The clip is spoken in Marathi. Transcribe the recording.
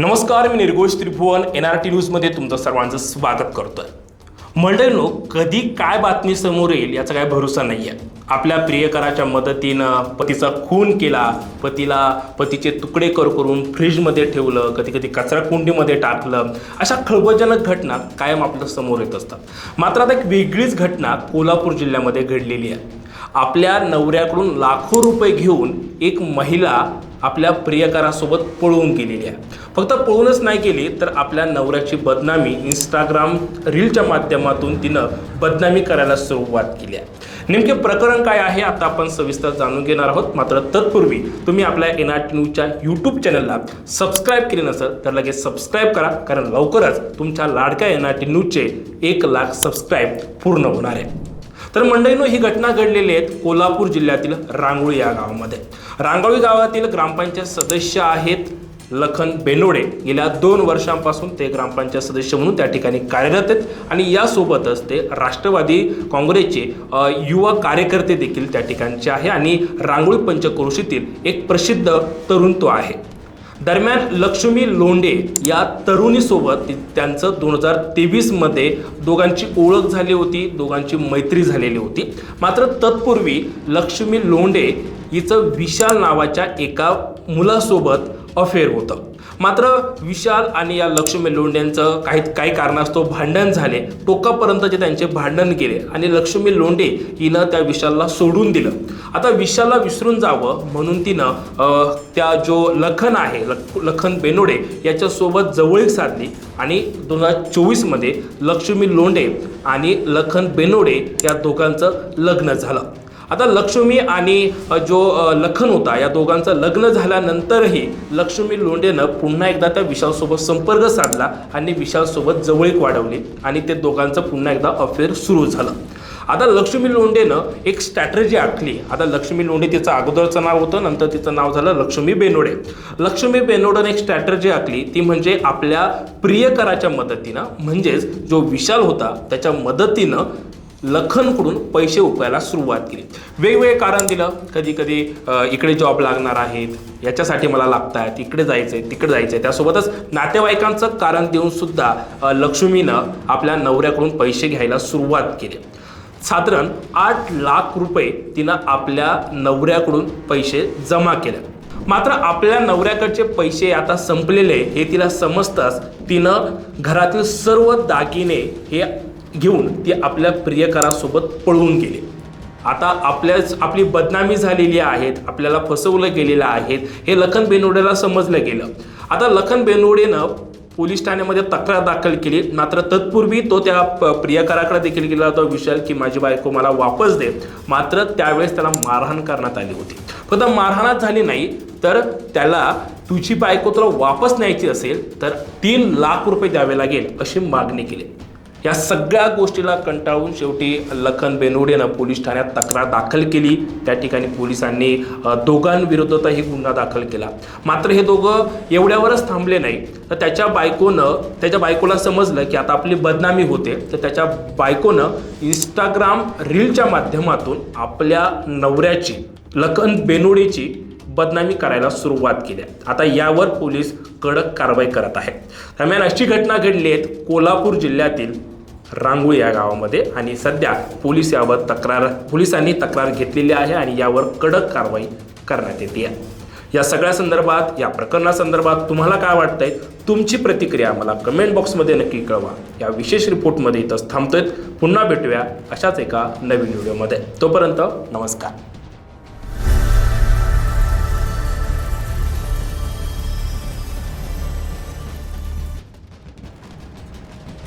नमस्कार मी Nirghosh Tribhuvan N R T न्यूजमध्ये तुमचं सर्वांचं स्वागत करतोय. मंडळींनो कधी काय बातमी समोर येईल याचा काय भरोसा नाही आहे. आपल्या प्रियकराच्या मदतीनं पतीचा खून केला पतीला पतीचे तुकडे कर करून फ्रीजमध्ये ठेवलं कधी कधी कचरा कुंडीमध्ये टाकलं अशा खळबळजनक घटना कायम आपल्यासमोर येत असतात. मात्र आता एक वेगळीच घटना कोल्हापूर जिल्ह्यामध्ये घडलेली आहे. आपल्या नवऱ्याकडून लाखो रुपये घेऊन एक महिला आपल्या प्रियकरासोबत पळवून गेलेली आहे. फक्त पळूनच नाही केली तर आपल्या नवऱ्याची बदनामी इंस्टाग्राम रीलच्या माध्यमातून तिनं बदनामी करायला सुरुवात केली आहे. नेमके प्रकरण काय आहे आता आपण सविस्तर जाणून घेणार आहोत. मात्र तत्पूर्वी तुम्ही आपल्या एन आर टी न्यूजच्या यूट्यूब चॅनलला सबस्क्राईब केले नसेल तर लगेच सबस्क्राईब करा कारण लवकरच तुमच्या लाडक्या एन आर टी न्यूजचे एक लाख सबस्क्राईब पूर्ण होणार आहे. तर मंडईनो ही घटना घडलेली आहेत कोल्हापूर जिल्ह्यातील रांगोळी या गावामध्ये. रांगोळी गावातील ग्रामपंचायत सदस्य आहेत लखन बेनोडे. गेल्या दोन वर्षांपासून ते ग्रामपंचायत सदस्य म्हणून त्या ठिकाणी कार्यरत आहेत आणि यासोबतच ते राष्ट्रवादी काँग्रेसचे युवा कार्यकर्ते देखील त्या ठिकाणचे आहे आणि रांगोळी पंचक्रोशीतील एक प्रसिद्ध तरुण तो आहे. दरम्यान लक्ष्मी लोंढे या तरुणीसोबत त्यांचं दोन हजार तेवीसमध्ये दोघांची ओळख झाली होती दोघांची मैत्री झालेली होती. मात्र तत्पूर्वी लक्ष्मी लोंढे हिचं विशाल नावाच्या एका मुलासोबत अफेअर होतं. मात्र विशाल आणि या लक्ष्मी लोंढेंचं काही काही कारणास्तव भांडण झाले. टोकापर्यंतचे त्यांचे भांडण गेले आणि लक्ष्मी लोंढे हिनं त्या विशालला सोडून दिलं. आता विशालला विसरून जावं म्हणून तिनं त्या जो लखन आहे लख लखन बेनोडे याच्यासोबत जवळीक साधली आणि दोन हजार चोवीसमध्ये लक्ष्मी लोंढे आणि लखन बेनोडे या दोघांचं लग्न झालं. आता लक्ष्मी आणि जो लखन होता या दोघांचं लग्न झाल्यानंतरही लक्ष्मी लोंढेनं पुन्हा एकदा त्या विशालसोबत संपर्क साधला आणि विशालसोबत जवळीक वाढवली आणि ते दोघांचं पुन्हा एकदा अफेअर सुरू झालं. आता लक्ष्मी लोंढेनं एक स्ट्रॅटर्जी आखली. आता लक्ष्मी लोंढे तिचं अगोदरचं नाव होतं नंतर तिचं नाव झालं लक्ष्मी बेनोडे. लक्ष्मी बेनोडेनं एक स्ट्रॅटर्जी आखली ती म्हणजे आपल्या प्रियकराच्या मदतीनं म्हणजेच जो विशाल होता त्याच्या मदतीनं लखनकडून पैसे उकळायला सुरुवात केली. वेगवेगळे कारण दिलं. कधी कधी इकडे जॉब लागणार आहेत. याच्यासाठी मला लागत आहेत इकडे जायचं आहे तिकडे जायचं आहे त्यासोबतच नातेवाईकांचं कारण देऊन सुद्धा लक्ष्मीनं आपल्या नवऱ्याकडून पैसे घ्यायला सुरुवात केली. साधारण आठ लाख रुपये तिनं आपल्या नवऱ्याकडून पैसे जमा केले. मात्र आपल्या नवऱ्याकडचे पैसे आता संपलेले हे तिला समजताच तिनं घरातील सर्व दागिने हे घेऊन ती आपल्या प्रियकरासोबत पळून गेली. आता आपल्याच आपली बदनामी झालेली आहेत आपल्याला फसवलं गेलेलं आहेत हे लखन बेनोडेला समजलं गेलं. आता लखन बेनोडेनं पोलीस ठाण्यामध्ये तक्रार दाखल केली मात्र तत्पूर्वी तो त्या प- प्रियकराकडे देखील गेला होता विशाल की माझी बायको मला वापस दे. मात्र त्यावेळेस त्याला मारहाण करण्यात आली होती. फक्त मारहाणच झाली नाही तर त्याला तुझी बायको तुला वापस न्यायची असेल तर तीन लाख रुपये द्यावे लागेल अशी मागणी केली. या सगळ्या गोष्टीला कंटाळून शेवटी लखन बेनोडेनं पोलीस ठाण्यात तक्रार दाखल केली. त्या ठिकाणी पोलिसांनी दोघांविरोधातही गुन्हा दाखल केला. मात्र हे दोघं एवढ्यावरच थांबले नाही. तर त्याच्या बायकोनं त्याच्या बायकोला समजलं की आता आपली बदनामी होते. तर त्याच्या बायकोनं इंस्टाग्राम रीलच्या माध्यमातून आपल्या नवऱ्याची लखन बेनोडेची बदनामी करायला सुरुवात केली. आहे. आता यावर पोलीस कडक कारवाई करत आहेत. दरम्यान अशी घटना घडली आहेत कोल्हापूर जिल्ह्यातील रांगोळी या गावामध्ये आणि सध्या पोलीस यावर तक्रार पोलिसांनी तक्रार घेतलेली आहे आणि यावर कडक कारवाई करण्यात येते. या सगळ्या संदर्भात या प्रकरणासंदर्भात तुम्हाला काय वाटतंय? तुमची प्रतिक्रिया मला कमेंट बॉक्समध्ये नक्की कळवा. या विशेष रिपोर्टमध्ये इथंच थांबतोय. पुन्हा भेटूया अशाच एका नवीन व्हिडिओमध्ये तोपर्यंत नमस्कार.